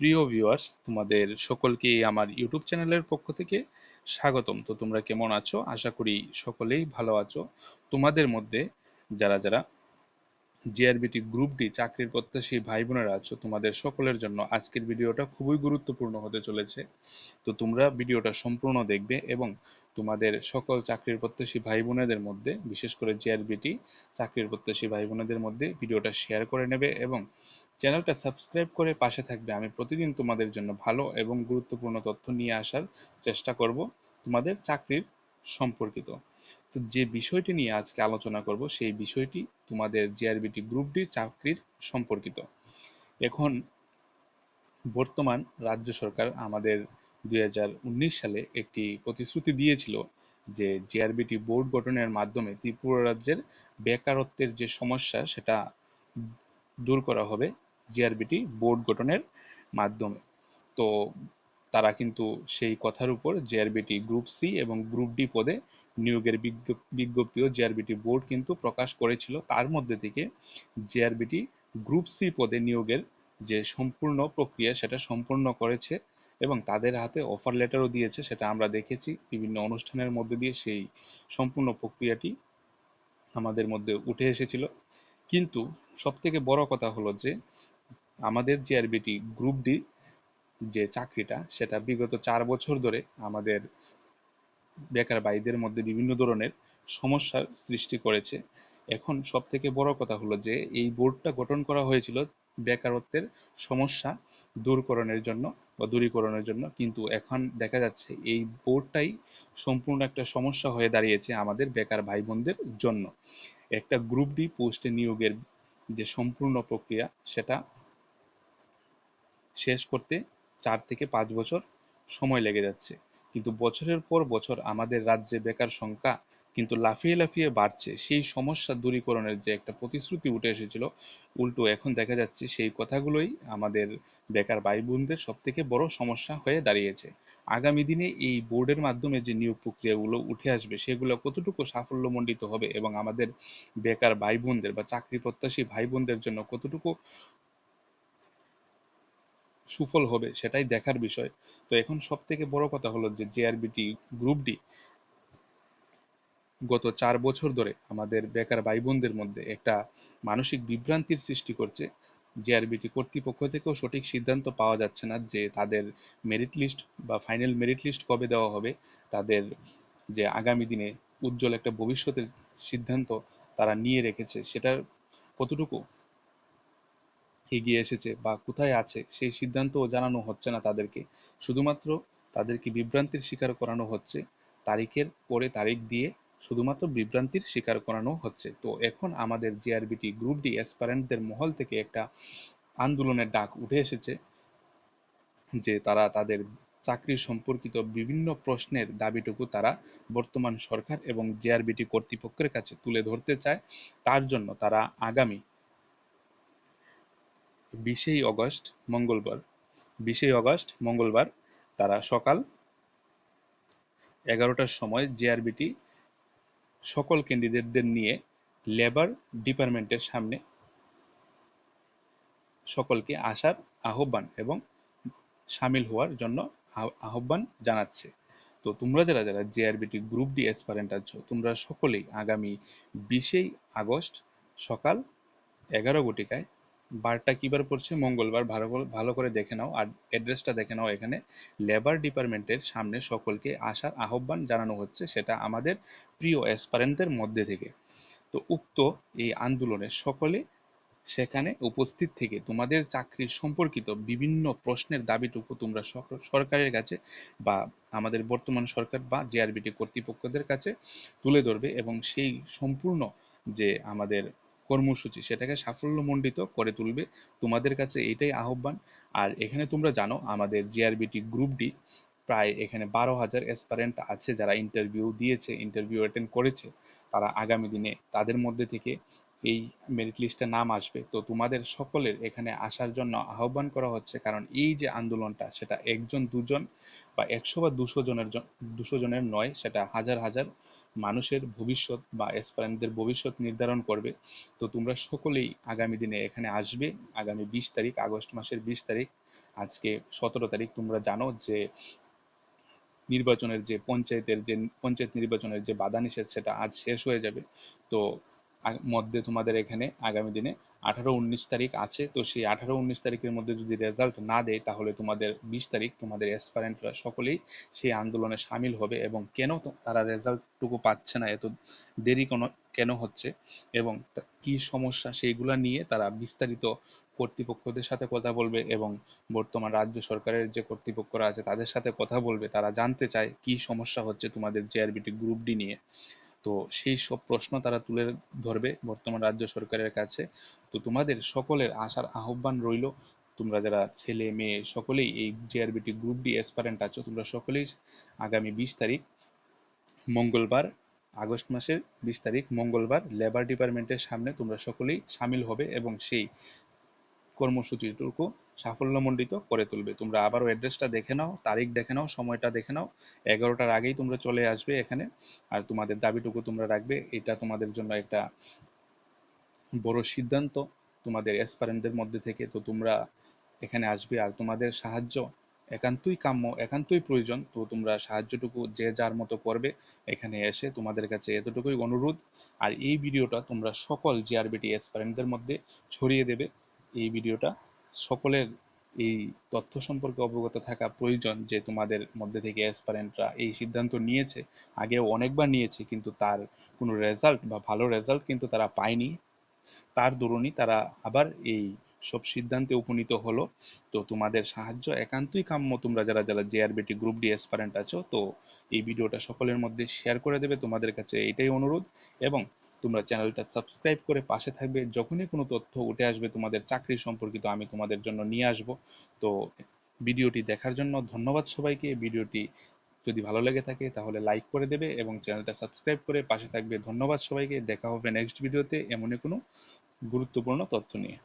প্রিয় ভিউয়ার্স তোমাদের সকলকে আমার ইউটিউব চ্যানেলের পক্ষ থেকে স্বাগতম। তো তোমরা কেমন আছো? আশা করি সকলেই ভালো আছো। তোমাদের মধ্যে যারা যারা জিআরবিটি গ্রুপ ডি চাকরির প্রত্যাশী ভাই বোনেরা, আছো তোমাদের সকলের জন্য। আজকের ভিডিওটা খুবই গুরুত্বপূর্ণ হতে চলেছে। তো তোমরা ভিডিওটা সম্পূর্ণ দেখবে এবং তোমাদের সকল চাকরির প্রত্যাশী ভাই বোনেদের মধ্যে, বিশেষ করে জিআরবিটি চাকরির প্রত্যাশী ভাই বোনেদের মধ্যে ভিডিওটা শেয়ার করে নেবে এবং চ্যানেলটা সাবস্ক্রাইব করে পাশে থাকবে। আমি প্রতিদিন তোমাদের জন্য ভালো এবং গুরুত্বপূর্ণ তথ্য নিয়ে আসার চেষ্টা করব তোমাদের চাকরির সম্পর্কিত। তো যে বিষয়টি নিয়ে আজকে আলোচনা করব, সেই বিষয়টি তোমাদের জিআরবিটি গ্রুপ ডি চাকরির সম্পর্কিত। এখন বর্তমান রাজ্য সরকার আমাদের দুই সালে একটি প্রতিশ্রুতি দিয়েছিল যে জিআরবিটি বোর্ড গঠনের মাধ্যমে ত্রিপুরা রাজ্যের বেকারত্বের যে সমস্যা, সেটা দূর করা হবে জিআরবিটি বোর্ড গঠনের মাধ্যমে। তো তারা কিন্তু সেই কথার উপর জিআরবিটি গ্রুপ সি এবং গ্রুপ ডি পদে নিয়োগের বিজ্ঞপ্তিও জিআরবিটি বোর্ড কিন্তু প্রকাশ করেছিল। তার মধ্যে থেকে জিআরবিটি গ্রুপ সি পদে নিয়োগের যে সম্পূর্ণ প্রক্রিয়া, সেটা সম্পূর্ণ করেছে এবং তাদের হাতে অফার লেটারও দিয়েছে, সেটা আমরা দেখেছি। বিভিন্ন অনুষ্ঠানের মধ্যে দিয়ে সেই সম্পূর্ণ প্রক্রিয়াটি আমাদের মধ্যে উঠে এসেছিল। কিন্তু সবথেকে বড় কথা হলো যে, আমাদের জিআরবিটি গ্রুপ ডি যে চাকরিটা, সেটা বিগত চার বছর ধরে আমাদের বেকার ভাইদের মধ্যে বিভিন্ন ধরনের সমস্যার সৃষ্টি করেছে। এখন সব থেকে বড় কথা হলো যে, এই বোর্ডটা গঠন করা হয়েছিল বেকারত্বের সমস্যা দূরকরণের জন্য বা দূরীকরণের জন্য। কিন্তু এখন দেখা যাচ্ছে এই বোর্ডটাই সম্পূর্ণ একটা সমস্যা হয়ে দাঁড়িয়েছে আমাদের বেকার ভাই বোনদের জন্য। একটা গ্রুপ ডি পোস্টে নিয়োগের যে সম্পূর্ণ প্রক্রিয়া, সেটা শেষ করতে চার থেকে পাঁচ বছর সময় লেগে যাচ্ছে। কিন্তু বছরের পর বছর আমাদের রাজ্যে বেকার সংখ্যা কিন্তু লাফিয়ে লাফিয়ে বাড়ছে। সেই সমস্যা দূরীকরণের যে একটা প্রতিশ্রুতি উঠে এসেছিল, উল্টো এখন দেখা যাচ্ছে সেই কথাগুলোই আমাদের বেকার ভাই বোনদের সব থেকে বড় সমস্যা হয়ে দাঁড়িয়েছে। আগামী দিনে এই বোর্ডের মাধ্যমে যে নিয়োগ প্রক্রিয়াগুলো উঠে আসবে, সেগুলো কতটুকু সাফল্যমণ্ডিত হবে এবং আমাদের বেকার ভাই বোনদের বা চাকরি প্রত্যাশী ভাই বোনদের জন্য কতটুকু সুফল হবে, সেটাই দেখার বিষয়। তো এখন সব থেকে বড় কথা হলো যে জেআরবিটি গ্রুপ ডি গত চার বছর ধরে আমাদের বেকার ভাই বোনদের মধ্যে একটা মানসিক বিভ্রান্তির সৃষ্টি করছে। জেআরবিটি কর্তৃপক্ষ থেকেও সঠিক সিদ্ধান্ত পাওয়া যাচ্ছে না যে তাদের মেরিট লিস্ট বা ফাইনাল মেরিট লিস্ট কবে দেওয়া হবে, তাদের যে আগামী দিনে উজ্জ্বল একটা ভবিষ্যতের সিদ্ধান্ত তারা নিয়ে রেখেছে, সেটার কতটুকু এগিয়ে এসেছে বা কোথায় আছে, সেই সিদ্ধান্তও জানানো হচ্ছে না তাদেরকে। শুধুমাত্র তাদেরকে বিভ্রান্তির শিকার করানো হচ্ছে, তারিখের পরে তারিখ দিয়ে শুধুমাত্র বিভ্রান্তির শিকার করানো হচ্ছে। তো এখন আমাদের জিআরবিটি গ্রুপ ডি অ্যাসপারেন্টদের মহল থেকে একটা আন্দোলনের ডাক উঠে এসেছে, যে তারা তাদের চাকরি সম্পর্কিত বিভিন্ন প্রশ্নের দাবিটুকু তারা বর্তমান সরকার এবং জেআরবিটি কর্তৃপক্ষের কাছে তুলে ধরতে চায়। তার জন্য তারা আগামী বিশেই অগস্ট, মঙ্গলবার। বিশেই অগস্ট, মঙ্গলবার, তারা সকাল এগারোটার সময় জেআরবিটি সকল ক্যান্ডিডেটদের নিয়ে লেবার ডিপার্টমেন্টের সামনে সকলকে আসার আহ্বান এবং সামিল হওয়ার জন্য আহ্বান জানাচ্ছে। তো তোমরা যারা যারা জেআরবিটি গ্রুপ ডি এসপারেন্ট আছো, তোমরা সকলেই আগামী বিশেই আগস্ট সকাল এগারো ঘটিকায় বারটা কিবার পড়ছে? মঙ্গলবার। ভালো ভালো করে দেখে নাও। আর অ্যাড্রেসটা দেখে নাও এখানে। লেবার ডিপার্টমেন্টের সামনে সকলকে আসার আহ্বান জানানো হচ্ছে, সেটা আমাদের প্রিয় অ্যাসপারেন্টদের মধ্যে থেকে। তো উক্ত এই আন্দোলনে সকলে সেখানে উপস্থিত থেকে তোমাদের চাকরির সম্পর্কিত বিভিন্ন প্রশ্নের দাবিটুকু তোমরা সরকারের কাছে বা আমাদের বর্তমান সরকার বা জেআরবিটি কর্তৃপক্ষদের কাছে তুলে ধরবে এবং সেই সম্পূর্ণ যে আমাদের কর্মসূচি, সেটাকে সাফল্যমণ্ডিত করে তুলবে। তোমাদের কাছে এটাই আহ্বান। আর এখানে তোমরা জানো, আমাদের জিআরবিটি গ্রুপ ডি প্রায় এখানে বারো হাজার অ্যাসপারেন্ট আছে যারা ইন্টারভিউ দিয়েছে ইন্টারভিউ অ্যাটেন্ড করেছে। তারা আগামী দিনে তাদের মধ্যে থেকে এই মেরিট লিস্টে নাম আসবে। তো তোমাদের সকলের এখানে আসার জন্য আহ্বান করা হচ্ছে, কারণ এই যে আন্দোলনটা, সেটা একজন দুজন বা একশো বা দুশো জনের দুশো জনের নয়, সেটা হাজার হাজার মানুষের ভবিষ্যৎ বা অ্যাসপারেন্টদের ভবিষ্যৎ নির্ধারণ করবে। তো তোমরা সকলেই আগামী দিনে এখানে আসবে। আগামী বিশ তারিখ, আগস্ট মাসের বিশ তারিখ, আজকে সতেরো তারিখ তোমরা জানো যে নির্বাচনের যে পঞ্চায়েতের যে পঞ্চায়েত নির্বাচনের যে বাধা নিষেধ, সেটা আজ শেষ হয়ে যাবে। তো মধ্যে তোমাদের এখানে আগামী দিনে আঠারো উনিশ তারিখ আছে। তো সেই আঠারো উনিশ তারিখের মধ্যে যদি রেজাল্ট না দেয়, তাহলে তোমাদের বিশ তারিখ তোমাদের অ্যাসপারেন্টরা সকলেই সেই আন্দোলনে সামিল হবে এবং কেন তারা রেজাল্টটুকু পাচ্ছে না? এত দেরি কোনো কেন হচ্ছে? এবং কি সমস্যা? সেইগুলা নিয়ে তারা বিস্তারিত কর্তৃপক্ষদের সাথে কথা বলবে এবং বর্তমান রাজ্য সরকারের যে কর্তৃপক্ষরা আছে, তাদের সাথে কথা বলবে। তারা জানতে চায় কি সমস্যা হচ্ছে তোমাদের জেআরবিটি গ্রুপ ডি নিয়ে। তো সেই সব প্রশ্ন তারা তুলে ধরবে বর্তমান রাজ্য সরকারের কাছে। তো তোমাদের সকলের আসার আহ্বান রইল। তোমরা যারা ছেলে, মেয়ে, সকলেই এই জেআরবিটি গ্রুপ ডি এসপারেন্ট আছো, তোমরা সকলেই আগামী বিশ তারিখ মঙ্গলবার, আগস্ট মাসের বিশ তারিখ মঙ্গলবার লেবার ডিপার্টমেন্টের সামনে তোমরা সকলেই সামিল হবে এবং সেই কর্মসূচিটুকু সাফল্যমণ্ডিত করে তুলবে। তোমরা আবারও অ্যাড্রেসটা দেখে নাও, তারিখ দেখে নাও, সময়টা দেখে নাও। এগারোটার আগেই তোমরা চলে আসবে এখানে। আর তোমাদের দাবিটুকু তোমরা রাখবে। এটা তোমাদের জন্য একটা বড় সিদ্ধান্ত। তোমাদের এসপারেন্টদের মধ্যে থেকে তো তোমরা এখানে আসবে। আর তোমাদের সাহায্য একান্তই কাম্য, একান্তই প্রয়োজন। তো তোমরা সাহায্যটুকু যে যার মতো করবে এখানে এসে তোমাদের কাছে এতটুকুই অনুরোধ। আর এই ভিডিওটা তোমরা সকল জিআরবিটি এসপারেন্টদের মধ্যে ছড়িয়ে দেবে। এই ভিডিওটা সকলের এই তথ্য সম্পর্কে অবগত থাকা প্রয়োজন যে তোমাদের মধ্যে থেকে অ্যাসপারেন্টরা এই সিদ্ধান্ত নিয়েছে। আগেও অনেকবার নিয়েছে, কিন্তু তার কোনো রেজাল্ট বা ভালো রেজাল্ট কিন্তু তারা পায়নি। তার দরুনই তারা আবার এই সব সিদ্ধান্তে উপনীত হলো। তো তোমাদের সাহায্য একান্তই কাম্য। তোমরা যারা যারা জেআরবিটি গ্রুপ ডি অ্যাসপারেন্ট আছো, তো এই ভিডিওটা সকলের মধ্যে শেয়ার করে দেবে। তোমাদের কাছে এটাই অনুরোধ। এবং তোমরা চ্যানেলটা সাবস্ক্রাইব করে পাশে থাকবে। যখনই কোনো তথ্য উঠে আসবে তোমাদের চাকরি সম্পর্কিত, আমি তোমাদের জন্য নিয়ে আসব। তো ভিডিওটি দেখার জন্য ধন্যবাদ সবাইকে। ভিডিওটি যদি ভালো লেগে থাকে তাহলে লাইক করে দেবে এবং চ্যানেলটা সাবস্ক্রাইব করে পাশে থাকবে। ধন্যবাদ সবাইকে। দেখা হবে নেক্সট ভিডিওতে এমনই কোনো গুরুত্বপূর্ণ তথ্য নিয়ে।